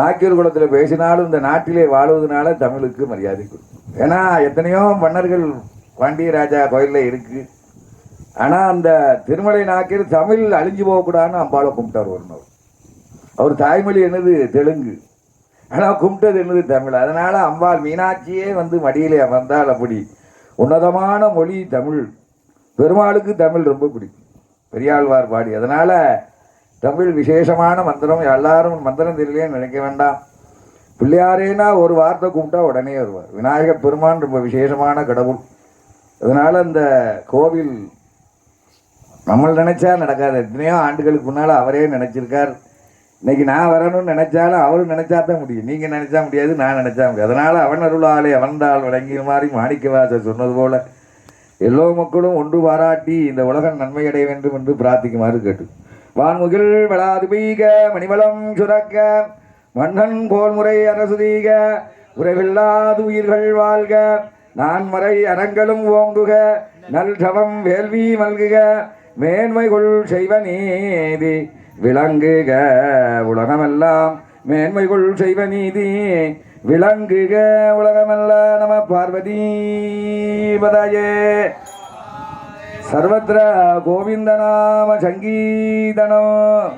நாக்கியர் குலத்தில் பேசினாலும் இந்த நாட்டிலே வாழ்வதனால தமிழுக்கு மரியாதை கொடுக்கும். ஏன்னா எத்தனையோ மன்னர்கள் பாண்டியராஜா கோயிலில் இருக்கு. ஆனால் அந்த திருமலை நாக்கியர் தமிழ் அழிஞ்சு போகக்கூடாதுன்னு அம்பாவை கும்பிட்டார் ஒரு நாள். அவர் தாய்மொழி என்னது? தெலுங்கு. ஆனால் கும்பிட்டது என்னது? தமிழ். அதனால் அம்பாள் மீனாட்சியே வந்து மடியிலே அமர்ந்தால் அப்படி உன்னதமான மொழி தமிழ். பெருமாளுக்கு தமிழ் ரொம்ப பிடிக்கும். பெரியாழ்வார் பாடி. அதனால் தமிழ் விசேஷமான மந்திரம் எல்லாரும் மந்திரம் தெரியலையே நினைக்க வேண்டாம். பிள்ளையாரேனா ஒரு வார்த்தை கும்பிட்டா உடனே வருவார். விநாயகர் பெருமான் ரொம்ப விசேஷமான கடவுள். அதனால் அந்த கோவில் நம்ம நினைச்சா நடக்காது. எத்தனையோ ஆண்டுகளுக்கு முன்னால் அவரே நினச்சிருக்கார். இன்னைக்கு நான் வரணும்னு நினைச்சாலும் அவரும் நினைச்சா தான் முடியும். நீங்கள் நினைச்சா முடியாது நான் நினைச்சா முடியாது. அதனால் அவன் அருளாலே அவன்தாள் வழங்கிய மாதிரி மாணிக்கவாசர் சொன்னது போல எல்லோ மக்களும் ஒன்று பாராட்டி இந்த உலகம் நன்மை அடைய வேண்டும் என்று பிரார்த்திக்குமாறு கேட்டு வான்முகில் வளாது பெய்க மணிவளம் சுரக்க மன்னன் போல்முறை அரசுதீக உறவில்லாது உயிர்கள் வாழ்க நான் மறை அறங்களும் ஓங்குக நல் சவம் வேள்வி மல்குக மேன்மை கொள் செய்வ நீதி விளங்குக உலகமெல்லாம் மேன்மை கொள் செய்வ நீதி விளங்குக உலகமெல்லாம் நம பார்வதி பதாயே. சர்வத்திர கோவிந்தநாம சங்கீதனம்.